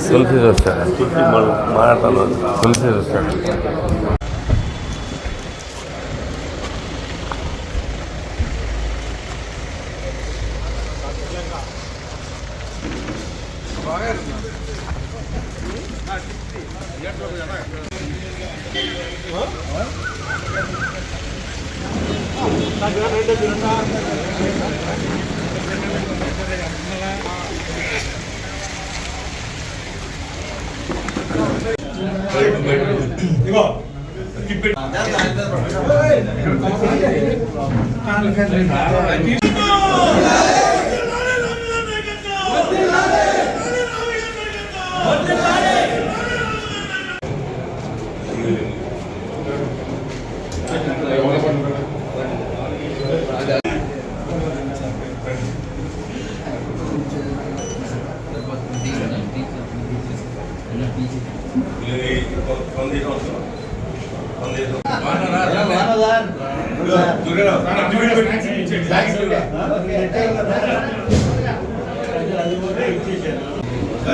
Message చేసి తులసి వస్తాడు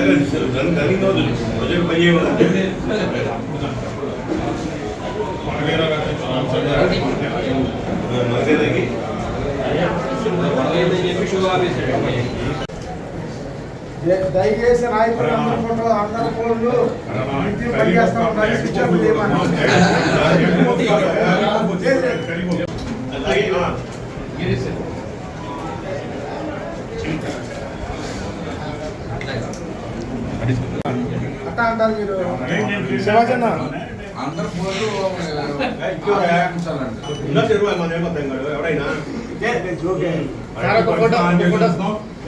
తులసి దయచేసి నాయకులు అందరి ఫోటో అందరి ఫోన్లు. ఇంటికి పనిచేస్తా ఉండాలి పిచ్చర్లు తీయమని. అట్టా అంటారు మీరు? శివాజన్న అందరు ఫోటో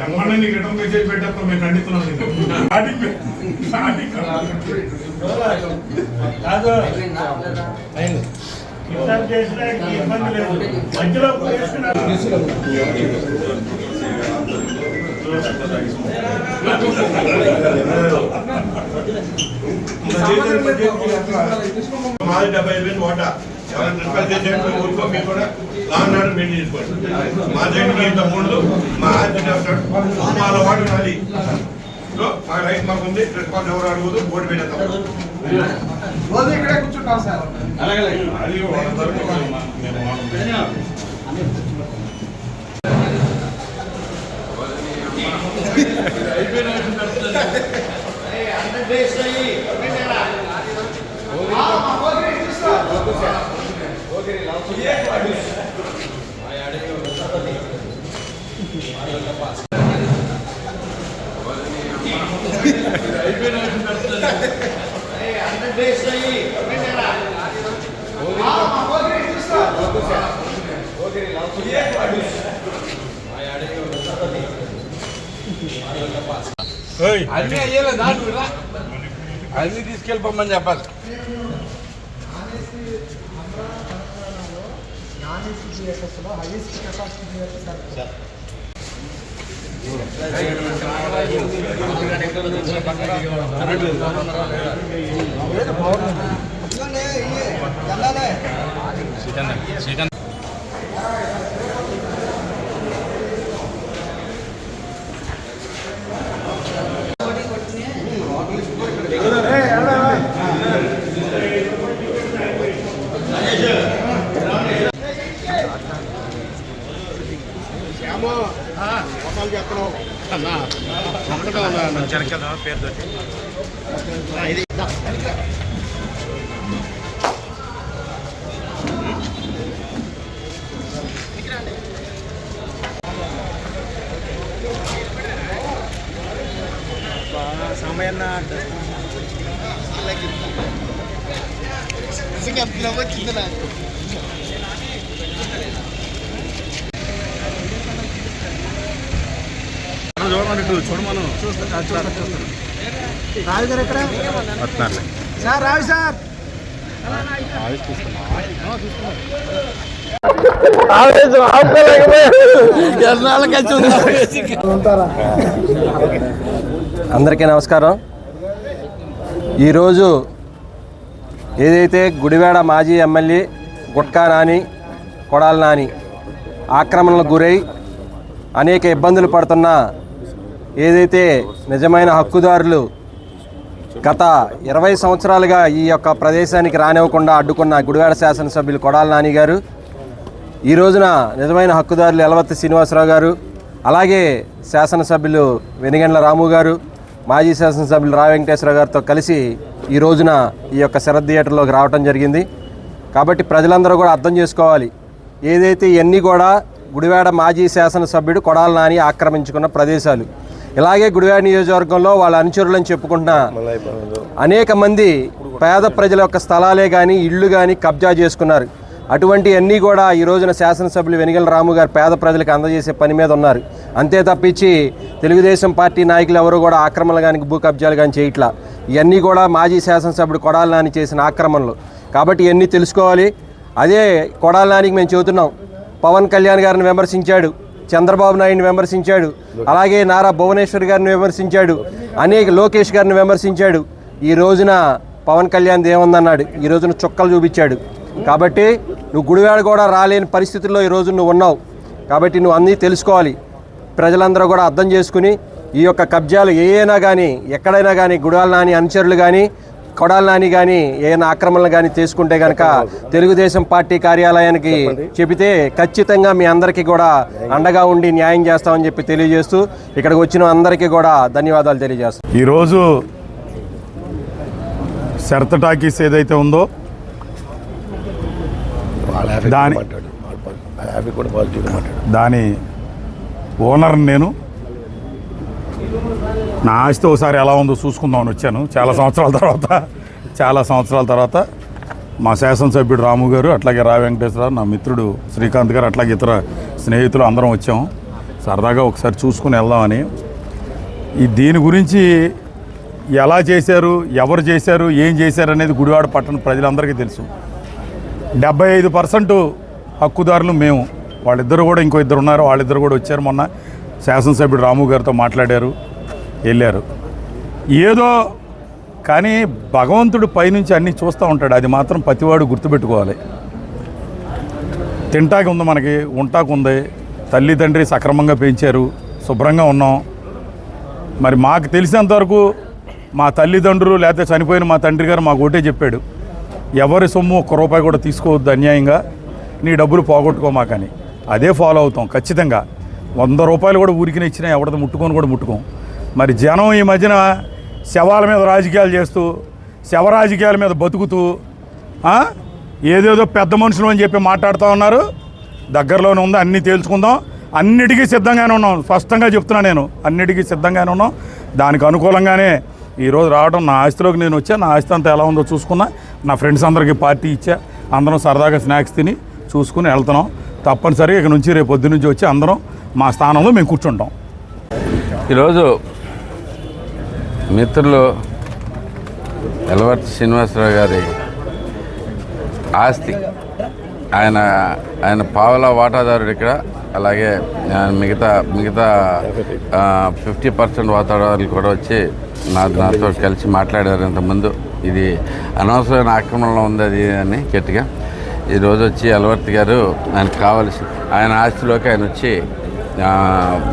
రమ్మని రిటర్న్ మెసేజ్ పెట్టేస్తాం మేము ఖండిస్తున్నాం కాదు. ఇబ్బంది లేదు. మధ్యలో మాది డెబ్బై వేలు ఓట ఎవరైనా రిక్వెస్ట్ చేసేట్టు ఊరుకో మీరు కూడా లాంగ్ ఆర్డర్ మెయింటైన్ చేసుకోండి మా సైడ్కి ఇంత మూడు మా ఆర్థిక మా వాడు నాది. మా రైట్ మాకు ఉంది రెస్పాన్స్ ఎవరు అడుగుదు బోర్డు పెట్టేస్తాం రోజు ఇక్కడే కూర్చుంటాం సార్. అది వాళ్ళ తరపున మేము మాట్లాడుతున్నాం. ఏయ్, అన్ని అయ్యేలా దాని అన్ని తీసుకెళ్ళిపోమని చెప్పాలి. చికెన్ చికెన్ జిఎస్ఎస్లో ఇది రాజు గారు ఎక్కడ? Sir Raju sir. అందరికీ నమస్కారం. ఈరోజు ఏదైతే గుడివాడ మాజీ ఎమ్మెల్యే గుట్కా నాని కొడాల నాని ఆక్రమణలకు గురై అనేక ఇబ్బందులు పడుతున్న ఏదైతే నిజమైన హక్కుదారులు గత ఇరవై సంవత్సరాలుగా ఈ యొక్క ప్రదేశానికి రానివ్వకుండా అడ్డుకున్న గుడివాడ శాసనసభ్యులు కొడాల నాని గారు ఈ రోజున నిజమైన హక్కుదారులు ఎలవత్తి శ్రీనివాసరావు గారు అలాగే శాసనసభ్యులు వెనిగండ్ల రాము గారు మాజీ శాసనసభ్యులు రా వెంకటేశ్వర గారితో కలిసి ఈ రోజున ఈ యొక్క శరద్ థియేటర్లోకి రావటం జరిగింది. కాబట్టి ప్రజలందరూ కూడా అర్థం చేసుకోవాలి. ఏదైతే ఇవన్నీ కూడా గుడివాడ మాజీ శాసనసభ్యుడు కొడాల నాని ఆక్రమించుకున్న ప్రదేశాలు ఇలాగే గుడివాడ నియోజకవర్గంలో వాళ్ళ అనుచరులని చెప్పుకుంటున్న అనేక మంది పేద ప్రజల యొక్క స్థలాలే కానీ ఇళ్ళు కానీ కబ్జా చేసుకున్నారు. అటువంటి అన్నీ కూడా ఈ రోజున శాసనసభ్యులు వెనిగల రాము గారు పేద ప్రజలకు అందజేసే పని మీద ఉన్నారు. అంతే తప్పించి తెలుగుదేశం పార్టీ నాయకులు ఎవరు కూడా ఆక్రమణలు కానీ భూ కబ్జాలు కానీ చేయట్లా. ఇవన్నీ కూడా మాజీ శాసనసభ్యుడు కొడాల నాని చేసిన ఆక్రమణలు. కాబట్టి ఇవన్నీ తెలుసుకోవాలి. అదే కొడాల నానికి మేము చెబుతున్నాం. పవన్ కళ్యాణ్ గారిని విమర్శించాడు. చంద్రబాబు నాయుడిని విమర్శించాడు. అలాగే నారా భువనేశ్వర్ గారిని విమర్శించాడు. అనేక లోకేష్ గారిని విమర్శించాడు. ఈ రోజున పవన్ కళ్యాణ్ ఏముందన్నాడు? ఈ రోజున చుక్కలు చూపించాడు. కాబట్టి నువ్వు గుడివాడ కూడా రాలేని పరిస్థితుల్లో ఈ రోజు నువ్వు ఉన్నావు. కాబట్టి నువ్వు అన్నీ తెలుసుకోవాలి. ప్రజలందరూ కూడా అర్థం చేసుకుని ఈ యొక్క కబ్జాలు ఏ అయినా కానీ ఎక్కడైనా కానీ గుడాల నాని అనుచరులు కానీ కొడాల నాని కానీ ఏమైనా ఆక్రమణలు కానీ తీసుకుంటే కనుక తెలుగుదేశం పార్టీ కార్యాలయానికి చెబితే ఖచ్చితంగా మీ అందరికీ కూడా అండగా ఉండి న్యాయం చేస్తామని చెప్పి తెలియజేస్తూ ఇక్కడికి వచ్చిన అందరికీ కూడా ధన్యవాదాలు తెలియజేస్తాం. ఈరోజు శరత టాకీస్ ఏదైతే ఉందో దాని- దాని ఓనర్ నేను. నా ఆస్తి ఒకసారి ఎలా ఉందో చూసుకుందామని వచ్చాను. చాలా సంవత్సరాల తర్వాత చాలా సంవత్సరాల తర్వాత మా శాసనసభ్యుడు రాము గారు అట్లాగే రా వెంకటేశ్వరరావు నా మిత్రుడు శ్రీకాంత్ గారు అట్లాగే ఇతర స్నేహితులు అందరం వచ్చాం. సరదాగా ఒకసారి చూసుకుని వెళ్దామని. ఈ దీని గురించి ఎలా చేశారు ఎవరు చేశారు ఏం చేశారు అనేది గుడివాడ పట్టణ ప్రజలందరికీ తెలుసు. డెబ్బై ఐదు పర్సెంట్ హక్కుదారులు మేము. వాళ్ళిద్దరు కూడా ఇంకో ఇద్దరు ఉన్నారు. వాళ్ళిద్దరు కూడా వచ్చారు మొన్న. శాసనసభ్యుడు రాము గారితో మాట్లాడారు. వెళ్ళారు. ఏదో కానీ భగవంతుడు పైనుంచి అన్నీ చూస్తూ ఉంటాడు. అది మాత్రం ప్రతివాడు గుర్తుపెట్టుకోవాలి. తింటాకి ఉంది మనకి ఉంటాకు ఉంది. తల్లిదండ్రి సక్రమంగా పెంచారు. శుభ్రంగా ఉన్నాం. మరి మాకు తెలిసినంతవరకు మా తల్లిదండ్రులు లేకపోతే చనిపోయిన మా తండ్రి గారు మాకు ఒకటే చెప్పాడు. ఎవరి సొమ్ము ఒక్క రూపాయి కూడా తీసుకోవద్దు అన్యాయంగా. నీ డబ్బులు పోగొట్టుకోమాకని అదే ఫాలో అవుతాం ఖచ్చితంగా. వంద రూపాయలు కూడా ఊరికిన ఇచ్చినా ఎవరిది ముట్టుకొని కూడా ముట్టుకోం. మరి జనం ఈ మధ్యన శవాల మీద రాజకీయాలు చేస్తూ శవ రాజకీయాల మీద బతుకుతూ ఏదేదో పెద్ద మనుషులు అని చెప్పి మాట్లాడుతూ ఉన్నారు. దగ్గరలోనే ఉంది అన్నీ తేల్చుకుందాం. అన్నిటికీ సిద్ధంగానే ఉన్నాం. స్పష్టంగా చెప్తున్నా నేను. అన్నిటికీ సిద్ధంగానే ఉన్నాం. దానికి అనుకూలంగానే ఈరోజు రావడం నా ఆస్తిలోకి నేను వచ్చా నా ఆస్తి అంతా ఎలా ఉందో చూసుకున్నా. నా ఫ్రెండ్స్ అందరికీ పార్టీ ఇచ్చా. అందరం సరదాగా స్నాక్స్ తిని చూసుకుని వెళ్తున్నాం. తప్పనిసరిగా ఇక నుంచి రేపు పొద్దు నుంచి వచ్చి అందరం మా స్థానంలో మేము కూర్చుంటాం. ఈరోజు మిత్రులు ఎలవర్తి శ్రీనివాసరావు గారి ఆస్తి. ఆయన ఆయన పావలా వాటాదారుడు ఇక్కడ. అలాగే మిగతా మిగతా ఫిఫ్టీ పర్సెంట్ వాతావరణాలు కూడా వచ్చి నా నాతో కలిసి మాట్లాడారు ఇంతకుముందు. ఇది అనవసరమైన ఆక్రమణలో ఉంది అది అని గట్టిగా. ఈరోజు వచ్చి అలవర్తి గారు ఆయనకు కావలసి ఆయన ఆస్తిలోకి ఆయన వచ్చి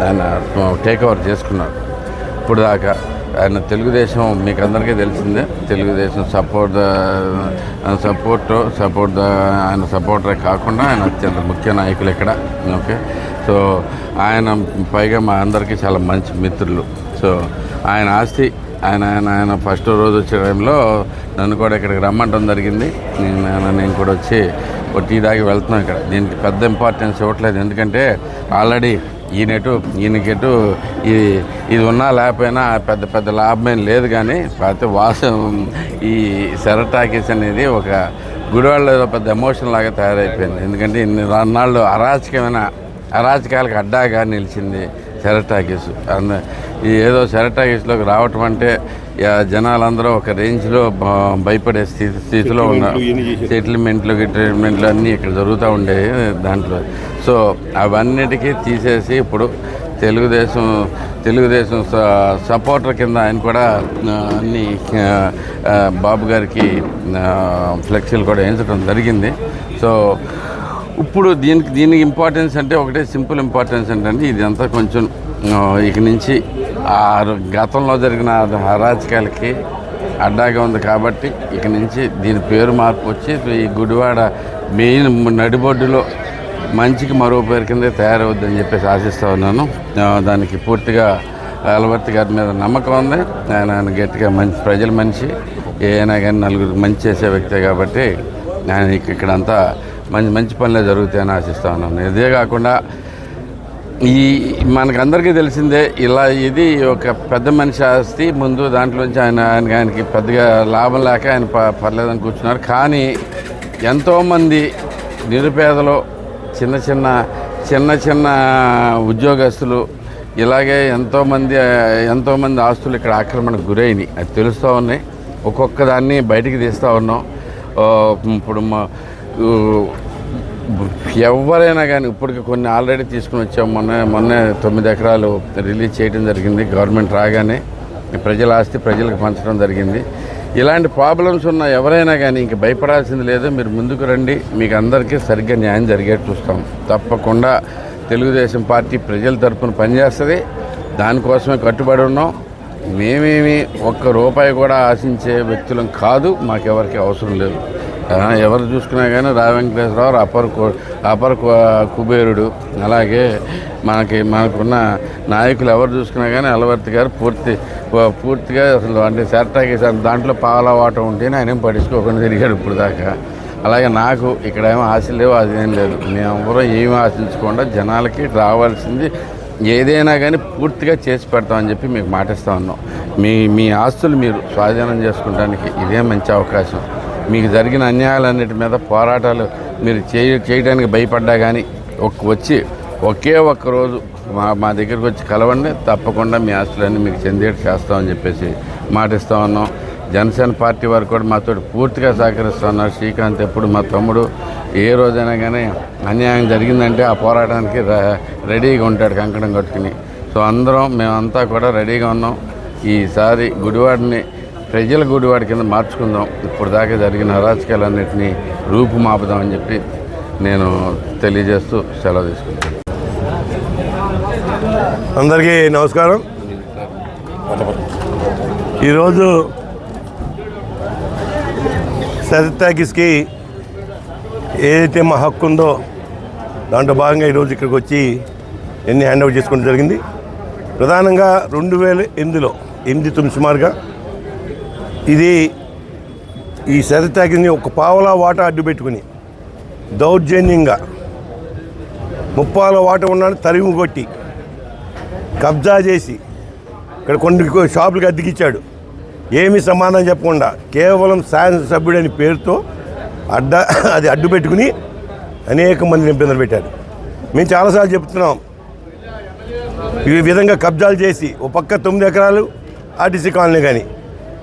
ఆయన టేక్ ఓవర్ చేసుకున్నారు. ఇప్పుడు దాకా ఆయన తెలుగుదేశం మీకు అందరికీ తెలిసిందే. తెలుగుదేశం సపోర్ట్ సపోర్ట్ సపోర్ట్ ఆయన సపోర్టరే కాకుండా ఆయన అత్యంత ముఖ్య నాయకులు ఇక్కడ. ఓకే? సో ఆయన పైగా మా అందరికీ చాలా మంచి మిత్రులు. సో ఆయన ఆస్తి ఆయన ఆయన ఆయన ఫస్ట్ రోజు వచ్చే టైంలో నన్ను కూడా ఇక్కడికి రమ్మంటం జరిగింది. నేను నేను- నేను కూడా వచ్చి ఒక టీ దాగి వెళ్తున్నాం ఇక్కడ. దీనికి పెద్ద ఇంపార్టెన్స్ ఇవ్వట్లేదు. ఎందుకంటే ఆల్రెడీ ఈయనటు ఈయనకెటు ఇది ఇది ఉన్నా లేకపోయినా పెద్ద పెద్ద లాభమేం లేదు కానీ కాకపోతే వాసం ఈ సెరటాకీస్ అనేది ఒక గుడివాళ్ళలో పెద్ద ఎమోషన్ లాగా తయారైపోయింది. ఎందుకంటే ఇన్ని నాళ్ళు అరాచకమైన అరాచకాలకు అడ్డాగా నిలిచింది సెరటాకీస్ అంద ఈ ఏదో సెరటాకీస్లోకి రావటం అంటే జనాలందరూ ఒక రేంజ్లో భయపడే స్థితి స్థితిలో ఉన్నారు సెటిల్మెంట్లు ట్రీట్మెంట్లు అన్నీ ఇక్కడ జరుగుతూ ఉండేవి దాంట్లో. సో అవన్నిటికీ తీసేసి ఇప్పుడు తెలుగుదేశం తెలుగుదేశం సపోర్టర్ కింద ఆయన కూడా అన్ని బాబు గారికి ఫ్లెక్సీలు కూడా వేయించడం జరిగింది. సో ఇప్పుడు దీనికి దీనికి ఇంపార్టెన్స్ అంటే ఒకటే సింపుల్ ఇంపార్టెన్స్ ఏంటంటే ఇదంతా కొంచెం ఇక నుంచి గతంలో జరిగిన అరాచకాలకి అడ్డాగా ఉంది కాబట్టి ఇక నుంచి దీని పేరు మార్పు వచ్చి ఈ గుడివాడ మెయిన్ నడిబొడ్డులో మంచికి మరో పేరు కింద తయారవుద్దని చెప్పేసి ఆశిస్తూ ఉన్నాను. దానికి పూర్తిగా అలవర్తి గారి మీద నమ్మకం ఉంది. ఆయన ఆయన గట్టిగా మంచి ప్రజల మనిషి. ఏమైనా కానీ నలుగురికి మంచి చేసే వ్యక్తే కాబట్టి ఆయన ఇక్కడంతా మంచి మంచి పనులే జరుగుతాయని ఆశిస్తూ ఉన్నాను. ఇదే కాకుండా ఈ మనకందరికీ తెలిసిందే ఇలా ఇది ఒక పెద్ద మనిషి ఆస్తి ముందు దాంట్లోంచి ఆయన ఆయన ఆయనకి పెద్దగా లాభం లేక ఆయన ప పర్లేదని కూర్చున్నారు. కానీ ఎంతోమంది నిరుపేదలు చిన్న చిన్న చిన్న చిన్న ఉద్యోగస్తులు ఇలాగే ఎంతోమంది ఎంతోమంది ఆస్తులు ఇక్కడ ఆక్రమణకు గురైనాయి. అది తెలుస్తూ ఉన్నాయి. ఒక్కొక్క దాన్ని బయటికి తీస్తూ ఉన్నాం. ఇప్పుడు మా ఎవరైనా కానీ ఇప్పటికి కొన్ని ఆల్రెడీ తీసుకుని వచ్చాం. మొన్న మొన్న తొమ్మిది ఎకరాలు రిలీజ్ చేయడం జరిగింది. గవర్నమెంట్ రాగానే ప్రజల ఆస్తి ప్రజలకు పంచడం జరిగింది. ఇలాంటి ప్రాబ్లమ్స్ ఉన్న ఎవరైనా కానీ ఇంక భయపడాల్సింది లేదు. మీరు ముందుకు రండి. మీకు అందరికీ సరిగ్గా న్యాయం జరిగేట్టు చూస్తాం. తప్పకుండా తెలుగుదేశం పార్టీ ప్రజల తరఫున పనిచేస్తుంది. దానికోసమే కట్టుబడి ఉన్నాం. మేమేమి ఒక్క రూపాయి కూడా ఆశించే వ్యక్తులం కాదు. మాకెవరికి అవసరం లేదు. ఎవరు చూసుకున్నా కానీ రా వెంకటేశ్వరరావు అపర్ కు- అపర్ కుబేరుడు. అలాగే మనకి మనకున్న నాయకులు ఎవరు చూసుకున్నా కానీ అలవర్తి గారు పూర్తి పూర్తిగా అసలు అంటే సెరటాకి దాంట్లో పాల వాటం ఉంటేనే ఆయన ఏం పట్టించుకోకుండా తిరిగాడు ఇప్పుడు దాకా. అలాగే నాకు ఇక్కడ ఏమో ఆశ లేవు అది ఏం లేదు. మేమెవరూ ఏమి ఆశించకుండా జనాలకి రావాల్సింది ఏదైనా కానీ పూర్తిగా చేసి పెడతామని చెప్పి మీకు మాటిస్తా ఉన్నాం. మీ మీ ఆస్తులు మీరు స్వాధీనం చేసుకోవడానికి ఇదే మంచి అవకాశం. మీకు జరిగిన అన్యాయాలన్నిటి మీద పోరాటాలు మీరు చేయ చేయడానికి భయపడ్డా కానీ ఒక్క వచ్చి ఒకే ఒక్క రోజు మా మా దగ్గరికి వచ్చి కలవండి. తప్పకుండా మీ ఆస్తులన్నీ మీకు చెందేట్టు చేస్తామని చెప్పేసి మాటిస్తా ఉన్నాం. జనసేన పార్టీ వారు కూడా మాతో పూర్తిగా సహకరిస్తూ ఉన్నారు. శ్రీకాంత్ ఎప్పుడు మా తమ్ముడు ఏ రోజైనా కానీ అన్యాయం జరిగిందంటే ఆ పోరాటానికి రెడీగా ఉంటాడు కంకణం కట్టుకుని. సో అందరం మేమంతా కూడా రెడీగా ఉన్నాం. ఈసారి గుడివాడిని ప్రజల గుడివాడి కింద మార్చుకుందాం. ఇప్పుడు దాకా జరిగిన అరాచకాలన్నింటినీ రూపుమాపుదామని చెప్పి నేను తెలియజేస్తూ సెలవు తీసుకుంటాను అందరికీ నమస్కారం. ఈరోజు సరితాకిస్కి ఏదైతే మా హక్కు ఉందో దాంట్లో భాగంగా ఈరోజు ఇక్కడికి వచ్చి ఎన్ని హ్యాండ్ ఓవర్ చేసుకోవడం జరిగింది. ప్రధానంగా రెండు వేల ఎనిమిదిలో ఎనిమిది తొమ్మిది సుమారుగా ఇది ఈ శరత్యాగిని ఒక పావలా వాట అడ్డు పెట్టుకుని దౌర్జన్యంగా ముప్పాల వాట ఉన్నాడు తరిమి కొట్టి కబ్జా చేసి ఇక్కడ కొన్ని షాపులకు అద్దెకిచ్చాడు. ఏమి సమాధానం చెప్పకుండా కేవలం శాసనసభ్యుడని పేరుతో అడ్డ అది అడ్డు పెట్టుకుని అనేక మందిని ఇబ్బందులు పెట్టాడు. మేము చాలాసార్లు చెప్తున్నాం ఈ విధంగా కబ్జాలు చేసి ఒక పక్క తొమ్మిది ఎకరాలు ఆర్టీసీ కాలనీ కానీ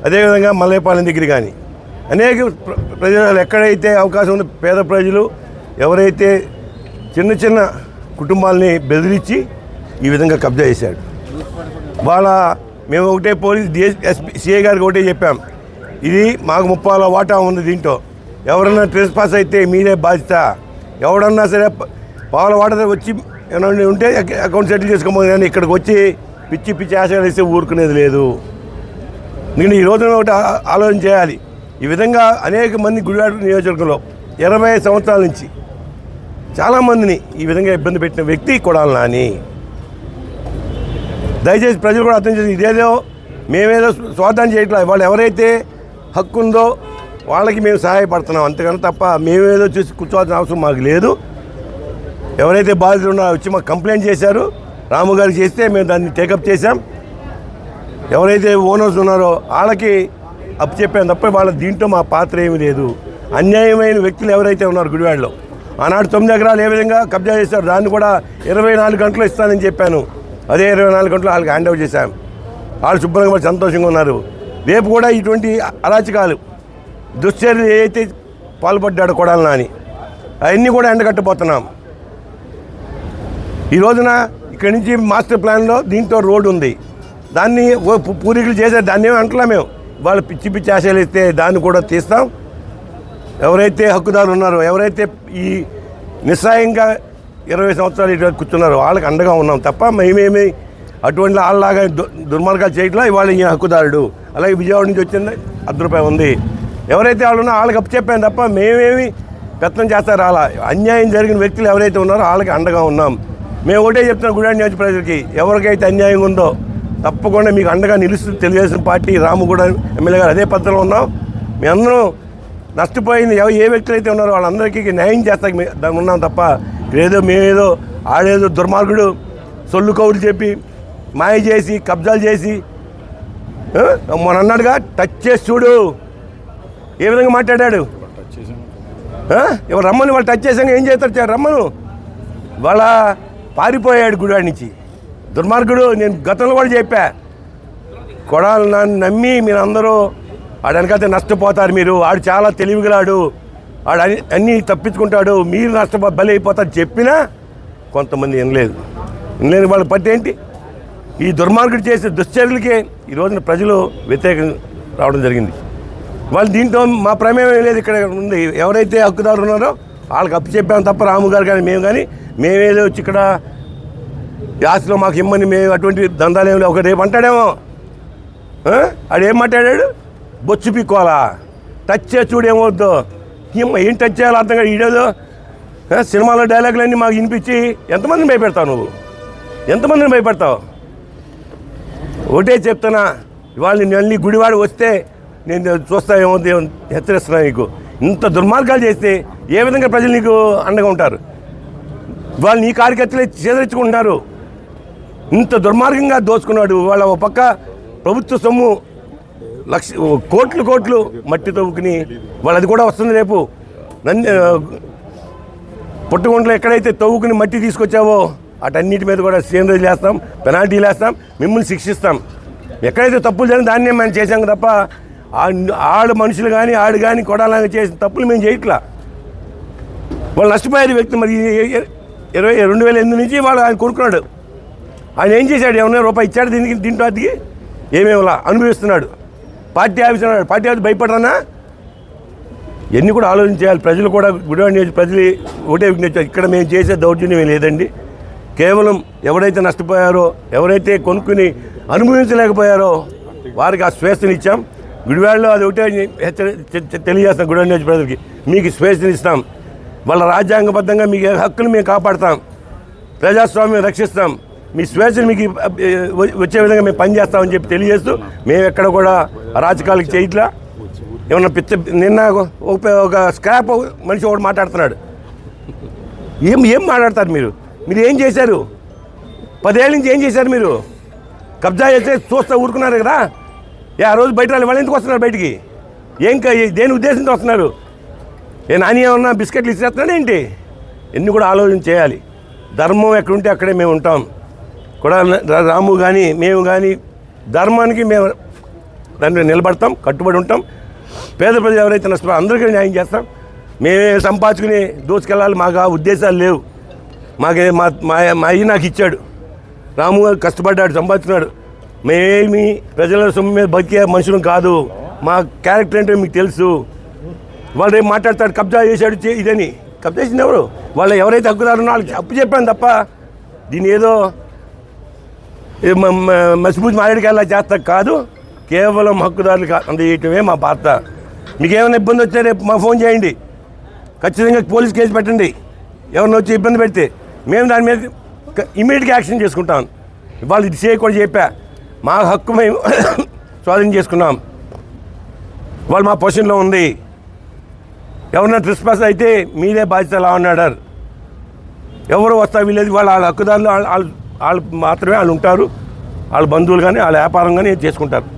అదేవిధంగా మల్లయ్యపాలెం దగ్గర కానీ. అనేక ప్ర- ప్రజలు ఎక్కడైతే అవకాశం ఉందో పేద ప్రజలు ఎవరైతే చిన్న చిన్న కుటుంబాలని బెదిరించి ఈ విధంగా కబ్జా చేశాడు వాళ్ళ మేము ఒకటే పోలీస్ ఎస్పీ సిఐ గారికి ఒకటే చెప్పాం. ఇది మాకు ముప్పాల వాటా ఉంది దీంట్లో. ఎవరన్నా ట్రెస్ పాస్ అయితే మీరే బాధ్యత. ఎవడన్నా సరే పావుల వాటా వచ్చి ఏమన్నా ఉంటే అకౌంట్ సెటిల్ చేసుకోమని కానీ ఇక్కడికి వచ్చి పిచ్చి పిచ్చి ఆశలు వేస్తే ఊరుకునేది లేదు. నేను ఈ రోజున ఒకటి ఆలోచన చేయాలి. ఈ విధంగా అనేక మంది గుడివాడ నియోజకవర్గంలో ఇరవై సంవత్సరాల నుంచి చాలామందిని ఈ విధంగా ఇబ్బంది పెట్టిన వ్యక్తి కొడాలి నాని. దయచేసి ప్రజలు కూడా అర్థం చేసి ఇదేదో మేమేదో స్వార్థం చేయట్లేదు వాళ్ళు ఎవరైతే హక్కు ఉందో వాళ్ళకి మేము సహాయపడుతున్నాం. అంతేగాని తప్ప మేమేదో చూసి కూర్చోవాల్సిన అవసరం మాకు లేదు. ఎవరైతే బాధితులు ఉన్నారో వచ్చి మాకు కంప్లైంట్ చేశారు. రాము గారికి చేస్తే మేము దాన్ని టేకప్ చేశాం. ఎవరైతే ఓనర్స్ ఉన్నారో వాళ్ళకి అప్పు చెప్పాను తప్ప వాళ్ళ దీంట్లో మా పాత్ర ఏమీ లేదు. అన్యాయమైన వ్యక్తులు ఎవరైతే ఉన్నారు గుడివాడలో. ఆనాడు తొమ్మిది ఎకరాలు ఏ విధంగా కబ్జా చేశారు దాన్ని కూడా ఇరవై నాలుగు గంటలు ఇస్తానని చెప్పాను. అదే ఇరవై నాలుగు గంటలు వాళ్ళకి హ్యాండ్ ఓవర్ చేశాం. వాళ్ళు శుభ్రంగా సంతోషంగా ఉన్నారు. రేపు కూడా ఇటువంటి అరాచకాలు దుశ్చర్యలు ఏదైతే పాల్పడ్డాడు కొడాలి నాని అవన్నీ కూడా ఎండగట్టబోతున్నాం. ఈ రోజున ఇక్కడి నుంచి మాస్టర్ ప్లాన్లో దీంతో రోడ్డు ఉంది. దాన్ని ఓ పూర్వీకులు చేసే దాన్ని అంటలా మేము. వాళ్ళు పిచ్చి పిచ్చి ఆశలు ఇస్తే దాన్ని కూడా తీస్తాం. ఎవరైతే హక్కుదారులు ఉన్నారో ఎవరైతే ఈ నిస్సాయంగా ఇరవై సంవత్సరాలు ఇటు కూర్చున్నారో వాళ్ళకి అండగా ఉన్నాం తప్ప మేమేమి అటువంటి వాళ్ళలాగా దు- దుర్మార్గాలు చేయట్లా ఇవాళ ఈ హక్కుదారుడు. అలాగే విజయవాడ నుంచి వచ్చింది అర్ధ రూపాయి ఉంది. ఎవరైతే వాళ్ళు ఉన్నారో వాళ్ళకి అప్పు చెప్పాను తప్ప మేమేమి పెత్తనం చేస్తారు అలా అన్యాయం జరిగిన వ్యక్తులు ఎవరైతే ఉన్నారో వాళ్ళకి అండగా ఉన్నాం. మేము ఒకటే చెప్తున్నాం గుడాడి నియోజక ప్రజలకి ఎవరికైతే అన్యాయం ఉందో తప్పకుండా మీకు అండగా నిలుస్తుంది తెలుగుదేశం పార్టీ రాముగూడ ఎమ్మెల్యే గారు అదే పద్ధతిలో ఉన్నాం. మీ అందరం నష్టపోయింది ఎవరు ఏ వ్యక్తులు అయితే ఉన్నారో వాళ్ళందరికీ న్యాయం చేస్తాకి దాన్ని ఉన్నాం తప్ప ఏదో మేమేదో ఆడేదో దుర్మార్గుడు సొల్లు కౌలు చెప్పి మాయ చేసి కబ్జాలు చేసి మొన్న అన్నాడుగా టచ్ చేసి చూడు. ఏ విధంగా మాట్లాడాడు? ఇవాళ ఎవరు రమ్మని వాళ్ళు టచ్ చేసాక ఏం చేస్తారు? రమ్మను. వాళ్ళ పారిపోయాడు గుడాడి నుంచి. దుర్మార్గుడు నేను గతంలో కూడా చెప్పా. కొడాలి నన్ను నమ్మి మీరు అందరూ ఆడు వెనకాల నష్టపోతారు మీరు. ఆడు చాలా తెలివిగలాడు. ఆడు అన్ని అన్నీ తప్పించుకుంటాడు. మీరు నష్టపో బలి అయిపోతారు చెప్పినా కొంతమంది వినలేదు. వినలేని వాళ్ళ పట్టి ఏంటి? ఈ దుర్మార్గుడు చేసే దుశ్చర్యలకే ఈ రోజున ప్రజలు వ్యతిరేకం రావడం జరిగింది. వాళ్ళు దీంతో మా ప్రమేయం లేదు ఇక్కడ ఉంది. ఎవరైతే హక్కుదారు ఉన్నారో వాళ్ళకి అప్పు చెప్పాము తప్ప రాము గారు కానీ మేము కానీ మేమేదో వచ్చి ఇక్కడ ఈ మాకు ఇమ్మని మేము అటువంటి దందాలేం లేవు. ఒకటి ఏమంటాడేమో? ఆడు ఏం మాట్లాడాడు బొచ్చు పీక్కోవాలా? టచ్ చేసి చూడేమవుద్దు ఇమ్మ ఏం టచ్ చేయాలో అర్థం కాదు. ఈడేదో సినిమాలో డైలాగులన్నీ మాకు వినిపించి ఎంతమందిని భయపెడతావు నువ్వు? ఎంతమందిని భయపెడతావు? ఒకటే చెప్తున్నా ఇవాళ నేను అన్ని గుడివాడు వస్తే నేను చూస్తా ఏమో హెచ్చరిస్తున్నా నీకు. ఇంత దుర్మార్గాలు చేస్తే ఏ విధంగా ప్రజలు నీకు అండగా ఉంటారు? వాళ్ళు నీ కార్యకర్తలే చేదరించుకుంటున్నారు ఇంత దుర్మార్గంగా దోచుకున్నాడు. వాళ్ళ ఒక పక్క ప్రభుత్వ సొమ్ము లక్ష కోట్లు కోట్లు మట్టి తవ్వుకుని వాళ్ళది కూడా వస్తుంది రేపు. నన్ను పుట్టగుంటలో ఎక్కడైతే తవ్వుకుని మట్టి తీసుకొచ్చావో అటన్నిటి మీద కూడా సీనరీలు వేస్తాం పెనాల్టీలు వేస్తాం మిమ్మల్ని శిక్షిస్తాం. ఎక్కడైతే తప్పులు జరిగిన దాన్నే మనం చేశాం తప్ప ఆడు మనుషులు కానీ ఆడు కానీ కొడాలని చేసిన తప్పులు మేము చేయట్లా. వాళ్ళు నష్టపోయారు వ్యక్తి మరి ఇరవై రెండు వేల ఎనిమిది నుంచి వాళ్ళు ఆయన కొనుక్కున్నాడు ఆయన ఏం చేశాడు? ఏమన్నా రూపాయి ఇచ్చాడు దీనికి దీంట్లో అతికి? ఏమేమిలా? అనుభవిస్తున్నాడు. పార్టీ ఆఫీస్ అన్నాడు పార్టీ ఆఫీస్ భయపడరానా? ఎన్ని కూడా ఆలోచించాలి ప్రజలు కూడా గుడివాడ నియోజక ప్రజలు ఒకటే విజ్ఞప్తి ఇక్కడ మేము చేసే దౌర్జన్యం లేదండి. కేవలం ఎవరైతే నష్టపోయారో ఎవరైతే కొనుక్కుని అనుభవించలేకపోయారో వారికి ఆ స్వేచ్ఛను ఇచ్చాం. గుడివాడలో అది ఒకటే హెచ్చరి తెలియజేస్తాం గుడివాడ నియోజక ప్రజలకి. మీకు స్వేచ్ఛను ఇస్తాం. వాళ్ళ రాజ్యాంగబద్ధంగా మీకు హక్కులు మేము కాపాడతాం. ప్రజాస్వామ్యం రక్షిస్తాం. మీ స్వేచ్ఛను మీకు వచ్చే విధంగా మేము పనిచేస్తామని చెప్పి తెలియజేస్తూ మేము ఎక్కడ కూడా అరాచకాలకు చేయట్లా. ఏమన్నా పిచ్చ నిన్న ఒక ఒక స్క్రాప్ మనిషి ఒకటి మాట్లాడుతున్నాడు. ఏం ఏం మాట్లాడతారు మీరు? మీరు ఏం చేశారు? పదేళ్ళ నుంచి ఏం చేశారు మీరు? కబ్జా చేస్తే చూస్తా ఊరుకున్నారు కదా? ఏ ఆ రోజు బయట వాళ్ళు ఎందుకు వస్తున్నారు బయటికి? ఏం దేని ఉద్దేశంతో వస్తున్నారు? ఏ నాని ఏమన్నా బిస్కెట్లు ఇచ్చేస్తున్నాడు ఏంటి? ఎన్ని కూడా ఆలోచన చేయాలి. ధర్మం ఎక్కడుంటే అక్కడే మేము ఉంటాం. కూడా రాము కానీ మేము కానీ ధర్మానికి మేము దాన్ని నిలబడతాం కట్టుబడి ఉంటాం. పేద ప్రజలు ఎవరైతే నష్టపోయి అందరికీ న్యాయం చేస్తాం. మేమే సంపాదించుకుని దోచుకెళ్ళాలి మాకు ఆ ఉద్దేశాలు లేవు. మాకే మా మా మా అయ్యి నాకు ఇచ్చాడు. రాము గారు కష్టపడ్డాడు సంపాదించుకున్నాడు. మేమేమి ప్రజల సొమ్ము మీద బతికే మనుషులు కాదు. మా క్యారెక్టర్ ఏంటో మీకు తెలుసు. వాళ్ళు రేపు మాట్లాడతాడు కబ్జా చేశాడు ఇదని. కబ్జా చేసింది ఎవరు? వాళ్ళు ఎవరైతే హక్కుదారు వాళ్ళకి అప్పు చెప్పాను తప్ప దీని ఏదో మసిపూసి మారేడికి చేస్తా కాదు కేవలం హక్కుదారులు కా- అందజేయటమే మా పాత్ర మీకేమైనా ఇబ్బంది వస్తే రేపు మా ఫోన్ చేయండి. ఖచ్చితంగా పోలీస్ కేసు పెట్టండి. ఎవరిని వచ్చి ఇబ్బంది పెడితే మేము దాని మీద ఇమీడియట్గా యాక్షన్ చేసుకుంటాం. వాళ్ళు ఇది చేయకూడదు చెప్పా. మా హక్కు మేము స్వాధీనం చేసుకున్నాం. వాళ్ళు మా పొజిషన్లో ఉంది. ఎవరన్నా ట్రిస్పాస్ అయితే మీరే బాధ్యత లా ఉన్నాడారు ఎవరు వస్తా వీళ్ళది? వాళ్ళ వాళ్ళ హక్కుదారులు వాళ్ళు వాళ్ళు మాత్రమే వాళ్ళు ఉంటారు. వాళ్ళ బంధువులు కానీ వాళ్ళ వ్యాపారం కానీ చేసుకుంటారు.